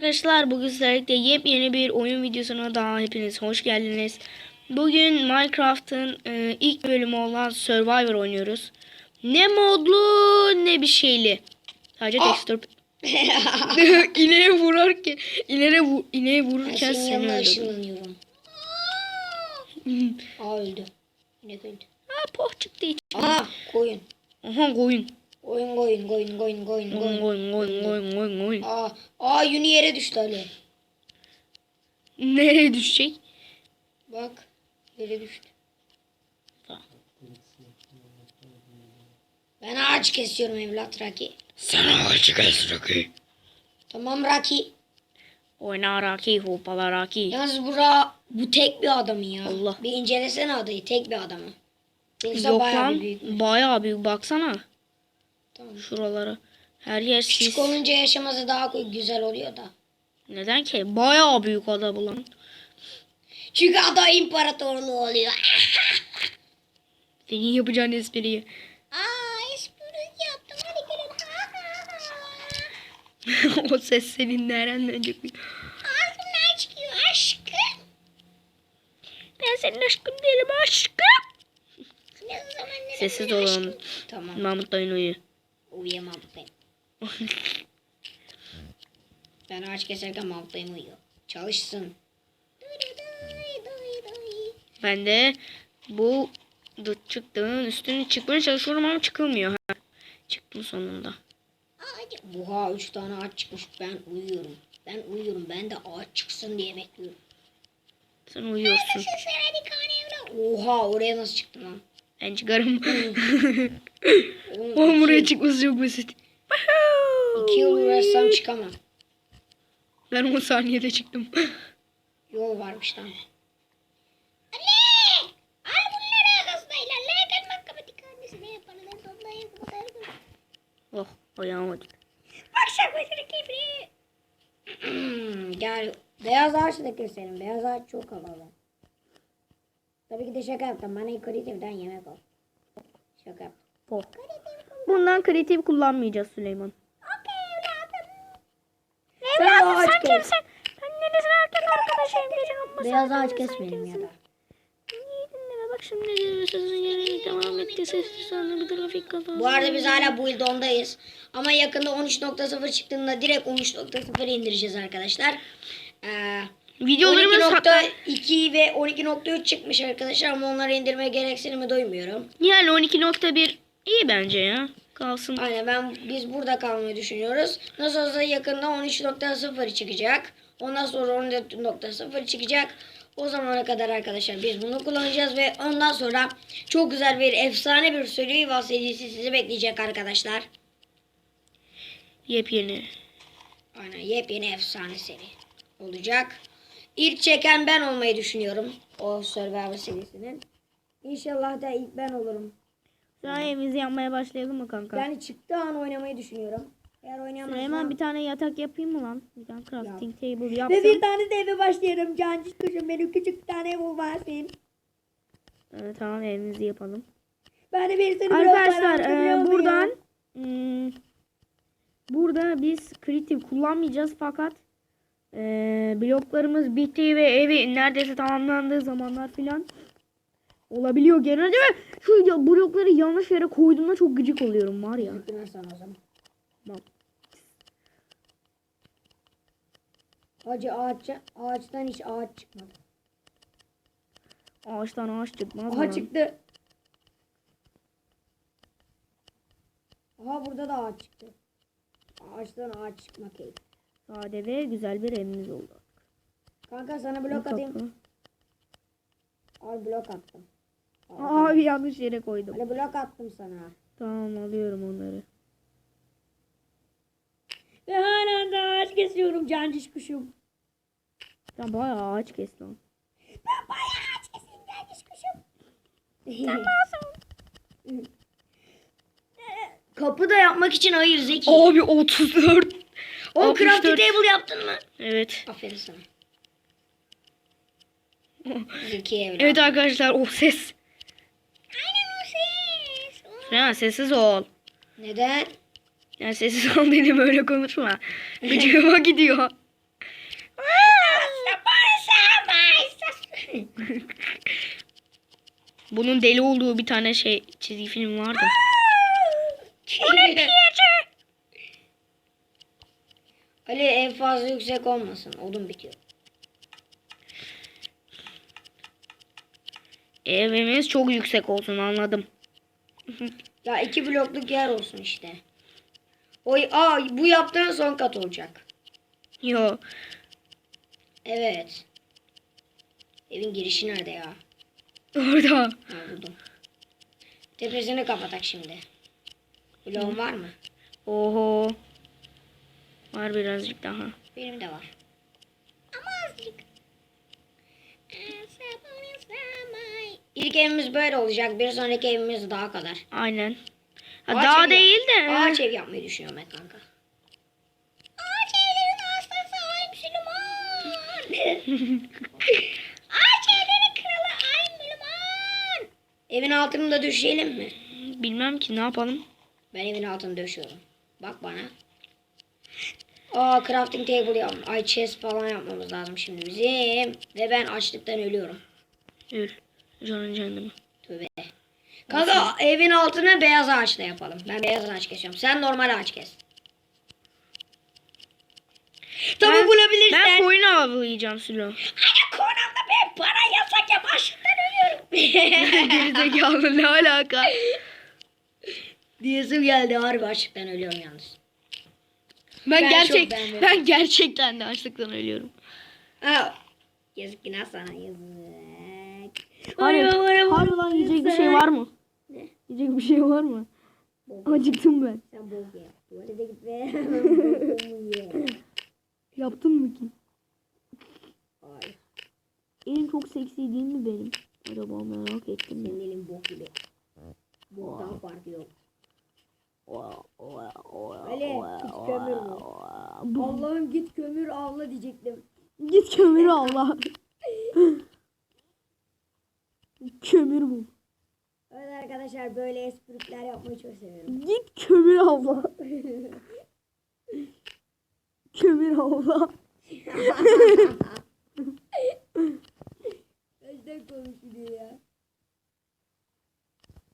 Arkadaşlar bugün sizlerle yepyeni bir oyun videosuna daha hepiniz hoş geldiniz. Bugün Minecraft'ın e, ilk bölümü olan Survivor oynuyoruz. Ne modlu ne bir şeyli. Sadece Aa! tekstür. ineğe vurarken, ineğe, vu, ineğe vururken seni öldürdüm. Aa öldü. İnek öldü. Ha poh çıktı iç. Aha koyun. Aha koyun. Koyun koyun koyun koyun Koyun koyun. koyun koyun koyun koyun koyun. Aa, aa yünü yere düştü Ali. Nereye düşecek? Bak yere düştü. Ben ağaç kesiyorum evlat Raki. Sana acı kes Rocky. Tamam Raki. Oyna Rocky, hopala Rocky. Yalnız bura bu tek bir adamı ya. Allah. Bir incelesene adayı tek bir adamı. Yoksa Yok bayağı lan büyük. bayağı büyük baksana. Şuralara. Her yer Küçük sis. olunca yaşaması daha güzel oluyor da. Neden ki? Bayağı büyük ada bu lan. Çünkü ada imparatorluğu oluyor. Senin yapacağın espriyi. Aa espri yaptım hadi gelin. o ses senin nereden çıkıyor? Ağzımdan çıkıyor aşkım. Ben senin aşkın değilim aşkım. Sessiz olun. aşkım? Tamam Mahmut dayın uyu. Uyuyamam ben. ben ağaç keserken Mahmut'tayım uyuyor. Çalışsın. Ben de bu dıt çıktığın üstüne çıkmaya çalışıyorum ama çıkılmıyor. Ha. Çıktım sonunda. Buha üç tane ağaç çıkmış ben uyuyorum. Ben uyuyorum ben de ağaç çıksın diye bekliyorum. Sen uyuyorsun. Oha oraya nasıl çıktın lan? Ben çıkarım. Oğlum, Oğlum buraya çıkması çok basit. İki yıl uğraşsam çıkamam. Ben 10 saniyede çıktım. Yol varmış lan. Anne! Al bunları arkasındayla. Legal matematik annesine yapalım. Toplayın. oh ayağıma dik. Başarı keyfini. Hmm, Gel. Beyaz ağaç da keselim. Beyaz ağaç çok havalı. Tabii ki de şaka yaptım. Bana kreatiften yemek al. Şaka yaptım. Oh. Bundan kreatif kullanmayacağız Süleyman. Sen de ağaç kes. Ben neresin erkek arkadaşıyım gece Beyaz ağaç kesmeyelim ya da. Dinleme bak şimdi sözün yerini devam etti sessiz sonra bir trafik kazası. Bu arada biz hala bu yılda ondayız. Ama yakında 13.0 çıktığında direkt 13.0 indireceğiz arkadaşlar. Ee, Videolarımız hatta 12.2 ve 12.3 çıkmış arkadaşlar ama onları indirmeye gereksinimi duymuyorum. yani 12.1 iyi bence ya. Kalsın. Aynen ben biz burada kalmayı düşünüyoruz. Nasıl olsa yakında 13.0 çıkacak. Ondan sonra 14.0 çıkacak. O zamana kadar arkadaşlar biz bunu kullanacağız ve ondan sonra çok güzel bir efsane bir Survival serisi sizi bekleyecek arkadaşlar. Yepyeni. Aynen yepyeni efsane seri olacak. İlk çeken ben olmayı düşünüyorum o Survivor serisinin. İnşallah da ilk ben olurum. Daha evimizi yapmaya başlayalım mı kanka? Yani çıktığı an oynamayı düşünüyorum. Eğer oynayamazsam... Süleyman bir tane yatak yapayım mı lan? Bir tane crafting table Ve yapsam. bir tane de eve başlayalım. Cancı kuşum benim küçük tane ev olmasın. Evet, tamam evimizi yapalım. Ben de bir sürü Arkadaşlar blok e, var, buradan hmm, burada biz kritik kullanmayacağız fakat e, bloklarımız bitti ve evi neredeyse tamamlandığı zamanlar filan olabiliyor genelde ve şu ya- blokları yanlış yere koyduğumda çok gıcık oluyorum var ya. Yüklen sana o zaman. Bak. Hacı ağaç, ağaçtan hiç ağaç çıkmadı. Ağaçtan ağaç çıkmaz. Aha çıktı. Aha burada da ağaç çıktı. Ağaçtan ağaç çıkmak keyif. Sade ve güzel bir evimiz oldu. Kanka sana blok Kapı. atayım. Al blok attım. Abi yanlış yere koydum. Hani blok attım sana. Tamam alıyorum onları. Ve hala da ağaç kesiyorum canciş kuşum. Sen bayağı ağaç kes lan. Ben bayağı ağaç keseyim canciş kuşum. Kapı da yapmak için hayır Zeki. Abi 34. Oğlum 64. crafting table yaptın mı? Evet. Aferin sana. Zeki evladım. Evet arkadaşlar o ses. Aynen o ses. Sessiz ol. Neden? Ya sessiz ol dedim öyle konuşma. Gıcığıma gidiyor. Bunun deli olduğu bir tane şey çizgi film vardı. Ali en fazla yüksek olmasın. Odun bitiyor. Evimiz çok yüksek olsun anladım. Ya iki blokluk yer olsun işte. Oy, aa, bu yaptığın son kat olacak. Yo. Evet. Evin girişi nerede ya? Orada. Ha buldum. Tepesini kapatak şimdi. Bloğun var mı? Oho. Var birazcık daha. Benim de var. Ama azıcık. İlk evimiz böyle olacak. Bir sonraki evimiz daha kadar. Aynen. Ha, Ağaç daha evi değil de. Ağaç ev yapmayı düşünüyorum ben kanka. Ağaç evlerin hastası ay Müslüman. Ağaç evlerin kralı ay Müslüman. Evin altını da döşeyelim mi? Bilmem ki ne yapalım. Ben evin altını döşüyorum. Bak bana. Aa crafting table yap. Ay chest falan yapmamız lazım şimdi bizim. Ve ben açlıktan ölüyorum. Öl. Canın cehennemi. Tövbe. Kanka evin altına beyaz ağaçla yapalım. Ben beyaz ağaç kesiyorum. Sen normal ağaç kes. Tabi Ben- bulabilirsen. Ben koyun avlayacağım Sülo. Ana Konan'da ben para yasak yap açlıktan ölüyorum. Gerizekalı ne alaka? Diyesim geldi harbi açlıktan ölüyorum yalnız. Ben, Ben gerçek beğendim. ben gerçekten de açlıktan ölüyorum. Ha. Yazık günah sana yazık. Hayır, Ay, ay, ay, harbi lan yiyecek bir şey var mı? Ne? Yiyecek bir şey var mı? Acıktım ben. Sen bok ye. Tuvalete git ve Yaptın mı ki? Ay Elim çok seksi değil mi benim? Acaba merak ettim. senin elin bok gibi. Boktan farkı yok. Ali git kömür bul. Allah'ım git kömür avla diyecektim. Git kömür Allah. Kömür bul. Evet arkadaşlar böyle espriler yapmayı çok seviyorum. Git kömür avla. kömür avla. Kaçtan konuşuyor ya.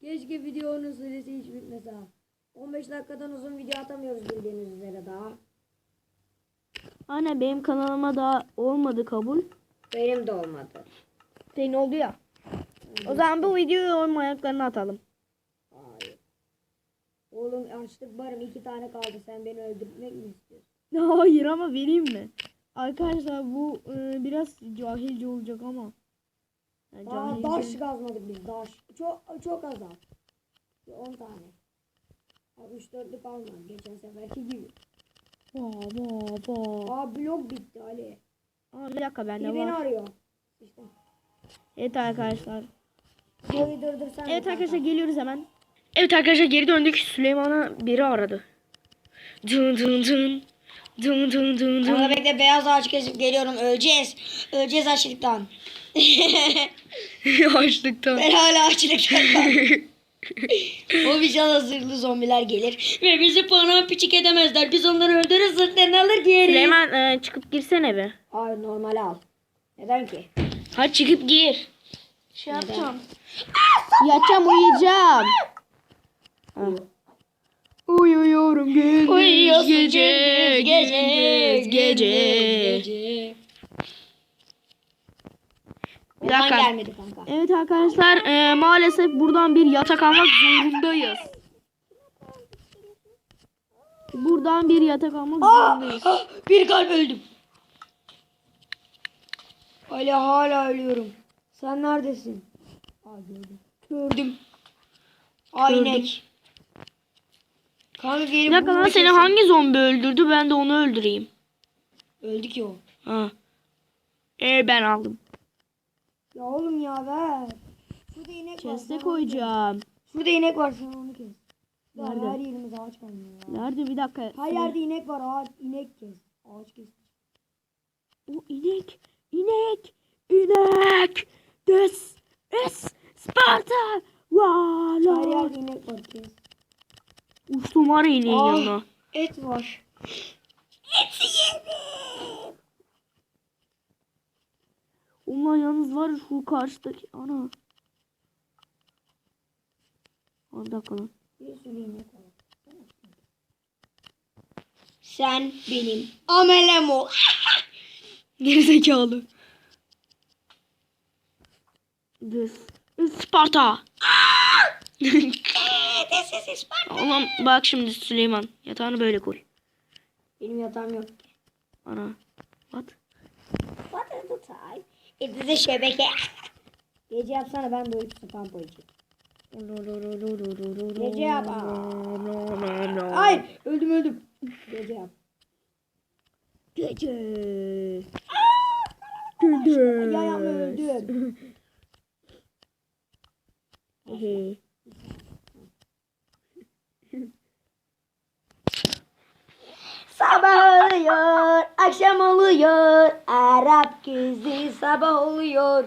Keşke videonun süresi hiç bitmese ha. 15 dakikadan uzun video atamıyoruz bildiğiniz üzere daha. Anne benim kanalıma daha olmadı kabul. Benim de olmadı. Senin oldu ya. O zaman bu videoyu onun ayaklarına atalım. Hayır. Oğlum açlık barım iki tane kaldı. Sen beni öldürmek mi istiyorsun? Hayır ama vereyim mi? Arkadaşlar bu e, biraz cahilce olacak ama. Yani Aa, cahilce- daş kazmadık biz daş. Çok çok az al. 10 tane. 3 dörtlük alma. Geçen seferki gibi. Ba, ba, ba. Aa blok bitti Ali. Aa, bir dakika bende Biri beni var. arıyor. İşte. Evet arkadaşlar. Videoyu durdursan. Evet arkadaşlar geliyoruz hemen. Evet arkadaşlar geri döndük. Süleyman'a biri aradı. Dın dın dın. Dın dın dın Ama dın. bekle beyaz ağaç kesip geliyorum. Öleceğiz. Öleceğiz açlıktan. Açlıktan. ben hala açlıktan. o biçan hazırlı zombiler gelir. Ve bizi pana piçik edemezler. Biz onları öldürür sırtlarını alır giyeriz. Süleyman e, çıkıp girsene be. Hayır normal al. Neden ki? Hadi çıkıp gir. Şey yapacağım. Yatacağım uyuyacağım. Ha. Uyuyorum gündüz Uyuyorsun gece, gündüz gece, gündüz gece. gece. Bir Ondan dakika. gelmedi kanka. Evet arkadaşlar e, maalesef buradan bir yatak almak zorundayız. Buradan bir yatak almak zorundayız. Ah, bir kalp öldüm. Hala hala ölüyorum. Sen neredesin? Aa gördüm. Gördüm. İnek. Kanka Bir gelip dakika lan seni hangi zombi öldürdü ben de onu öldüreyim. Öldü ki o. Ha. E ben aldım. Ya oğlum ya ver. Şurada inek var. Chest'e sen onu koyacağım. kes. Şurada inek var sen onu kes. Ya Nerede? her yerimiz ağaç kaynıyor ya. Nerede bir dakika. Her yerde inek var ağaç inek kes. Ağaç kes. O inek, inek, inek. This is Sparta. Her Valla. yerde inek var. Uçtum var ineğin Ah. yanına. Et var. Et yedim. Allah yalnız var şu karşıdaki ana. Aa, Bir dakika lan. Sen benim amelem ol. Gerizekalı. This is Sparta. This is Sparta. Oğlum bak şimdi Süleyman. Yatağını böyle koy. Benim yatağım yok. Ana. What? What is the time? It is a şebeke. Gece yapsana ben de uyku spam koyacağım. Gece yap. Ay öldüm öldüm. Gece yap. Gece. Gece. Ya yapma öldüm. Sabah oluyor, akşam oluyor. Arap kızı sabah oluyor.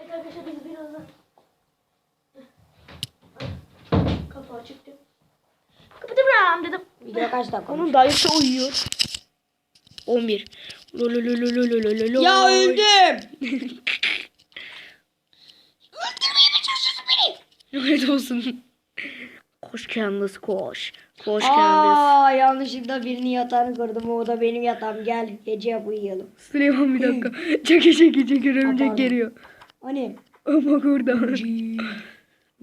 Evet arkadaşlar biz birazdan kapağı çıktı. Kapatacağım dedim. Video kaç dakika? Onun dayısı uyuyor. 11. Lolololololololol. Ya öldüm. Öldürmeye mi çalışıyorsun beni? Lanet olsun. Koş kendisi koş. Koş kendisi. Aa yanlışlıkla birinin yatağını kırdım. O da benim yatağım. Gel gece yap uyuyalım. Süleyman bir dakika. Çeke çeke çeke örümcek Pardon. geliyor. Hani? Aa, Bak orada.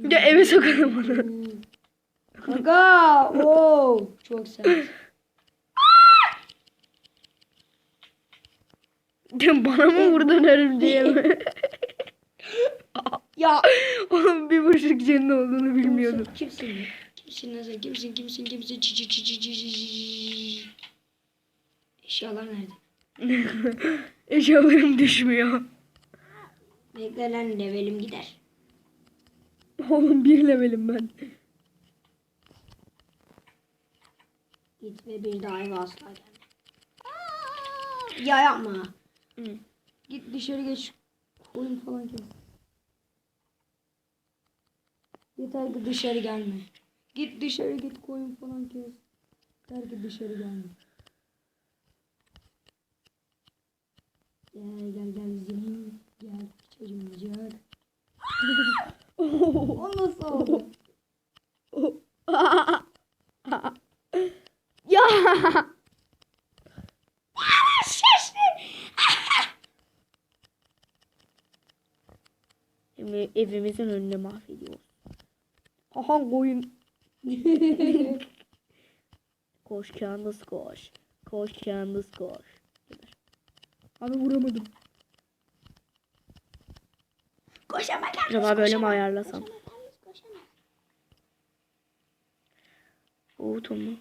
ya eve sokalım onu. Kanka. Oo, çok sert. Bana mı vurdun örümceğe mi? Ya. Oğlum bir buçuk canın olduğunu bilmiyordum. Kimsin? Kimsin sen? Kimsin? Kimsin? Kimsin? Çi çi çi çi çi çi çi. Eşyalar nerede? Eşyalarım düşmüyor. Beklenen levelim gider. Oğlum bir levelim ben. Git ve bir daha eve asla gelme. Ya yapma. Hı. Git dışarı geç. Koyun falan kes. Yeter ki dışarı gelme. Git dışarı git koyun falan kes. Yeter ki dışarı gelme. Gel gel gel zengin. Gel çocuğum gel. o nasıl oldu? ya. Evi, evimizin önünde mahvediyoruz. Aha koyun. Koş Candace koş. Koş Candace koş. Abi vuramadım. Koşama gel. Acaba böyle mi ayarlasam? Koşama. Mu?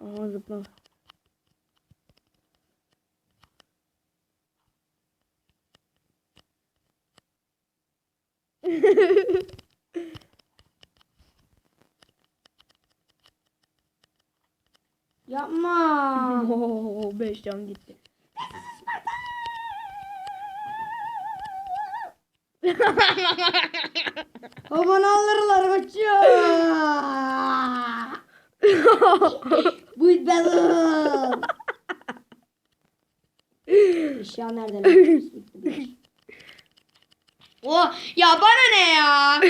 Aa zıpla. Yapma. Oo, 5 can gitti. Aman alırlar kaçıyor. Bu balon. Eşya nerede lan? oh ya bana ne ya?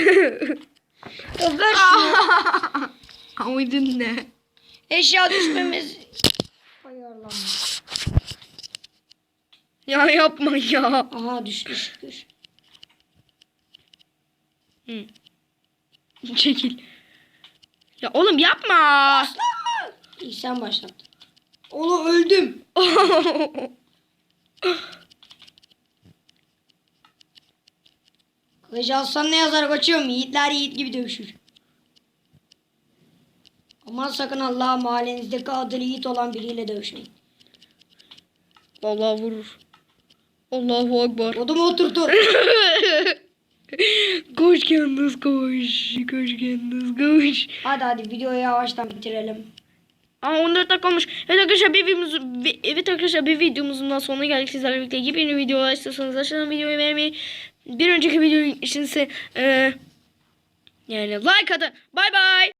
ver şunu. Amacın ne? Eşya düşmemiz. Ya yapma ya. Aha düştü şükür. Hı. Çekil. Ya oğlum yapma. İyi sen başlattın. Oğlum öldüm. Kılıcı alsan ne yazar kaçıyorum. Yiğitler yiğit gibi dövüşür. Aman sakın Allah'a mahallenizdeki adı yiğit olan biriyle dövüşmeyin. Vallahi vurur. Allahu Akbar. Odumu oturtur. koş Candace koş. Koş Candace koş. hadi hadi videoyu yavaştan bitirelim. Aa 14 dakika olmuş. Evet arkadaşlar bir videomuz vi- evet arkadaşlar bir videomuzun daha sonuna geldik sizlerle birlikte. Yepyeni videolar istiyorsanız aşağıdan videoyu beğenmeyi bir önceki video için ise e, yani like atın. Bye bye.